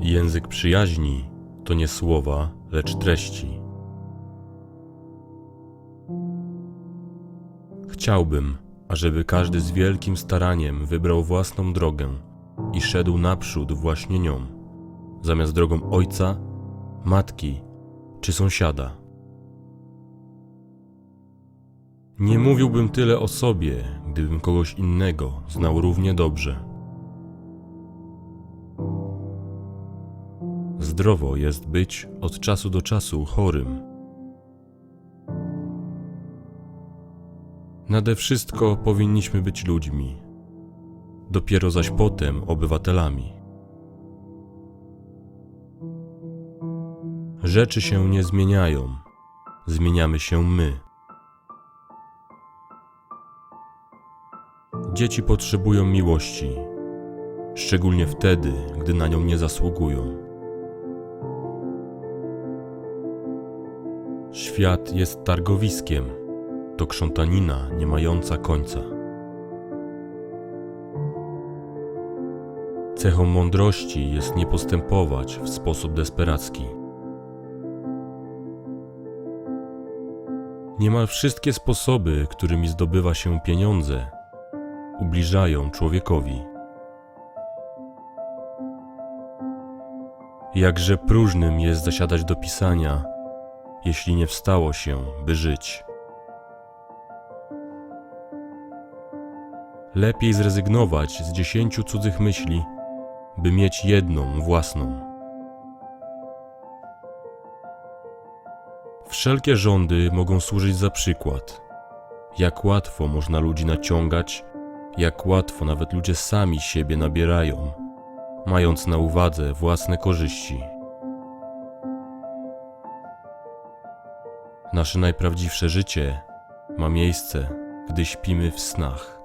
Język przyjaźni to nie słowa, lecz treści. Chciałbym, ażeby każdy z wielkim staraniem wybrał własną drogę i szedł naprzód właśnie nią, zamiast drogą ojca, matki czy sąsiada. Nie mówiłbym tyle o sobie, gdybym kogoś innego znał równie dobrze. Zdrowo jest być od czasu do czasu chorym. Nade wszystko powinniśmy być ludźmi, dopiero zaś potem obywatelami. Rzeczy się nie zmieniają, zmieniamy się my. Dzieci potrzebują miłości, szczególnie wtedy, gdy na nią nie zasługują. Świat jest targowiskiem, to krzątanina nie mająca końca. Cechą mądrości jest nie postępować w sposób desperacki. Niemal wszystkie sposoby, którymi zdobywa się pieniądze, ubliżają człowiekowi. Jakże próżnym jest zasiadać do pisania, jeśli nie wstało się, by żyć. Lepiej zrezygnować z dziesięciu cudzych myśli, by mieć jedną własną. Wszelkie rządy mogą służyć za przykład. Jak łatwo można ludzi naciągać, jak łatwo nawet ludzie sami siebie nabierają, mając na uwadze własne korzyści. Nasze najprawdziwsze życie ma miejsce, gdy śpimy w snach.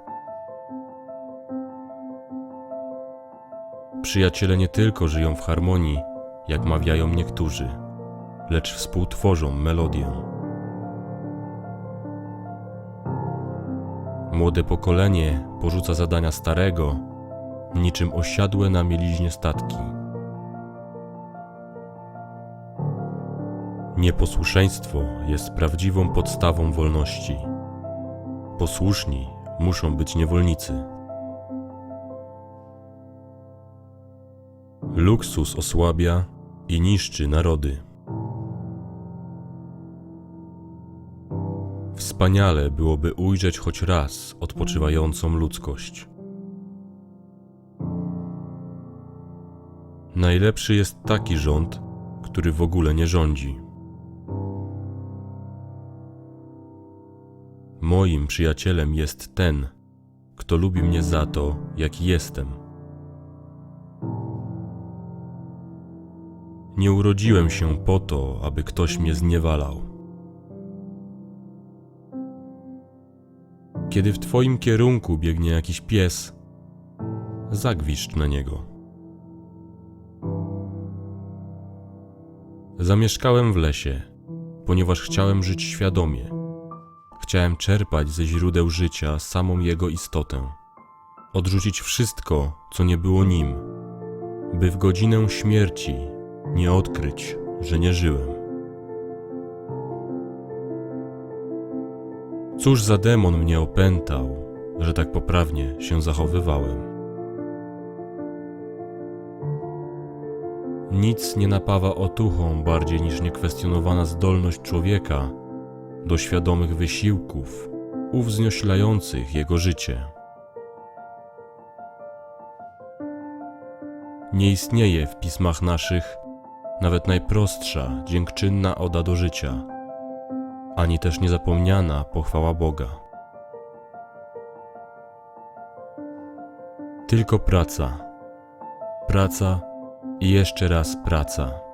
Przyjaciele nie tylko żyją w harmonii, jak mawiają niektórzy, lecz współtworzą melodię. Młode pokolenie porzuca zadania starego, niczym osiadłe na mieliźnie statki. Nieposłuszeństwo jest prawdziwą podstawą wolności. Posłuszni muszą być niewolnicy. Luksus osłabia i niszczy narody. Wspaniale byłoby ujrzeć choć raz odpoczywającą ludzkość. Najlepszy jest taki rząd, który w ogóle nie rządzi. Moim przyjacielem jest ten, kto lubi mnie za to, jaki jestem. Nie urodziłem się po to, aby ktoś mnie zniewalał. Kiedy w twoim kierunku biegnie jakiś pies, zagwiszcz na niego. Zamieszkałem w lesie, ponieważ chciałem żyć świadomie. Chciałem czerpać ze źródeł życia samą jego istotę. Odrzucić wszystko, co nie było nim, by w godzinę śmierci nie odkryć, że nie żyłem. Cóż za demon mnie opętał, że tak poprawnie się zachowywałem. Nic nie napawa otuchą bardziej niż niekwestionowana zdolność człowieka do świadomych wysiłków uwznioślających jego życie. Nie istnieje w pismach naszych nawet najprostsza, dziękczynna oda do życia, ani też niezapomniana pochwała Boga. Tylko praca, praca i jeszcze raz praca.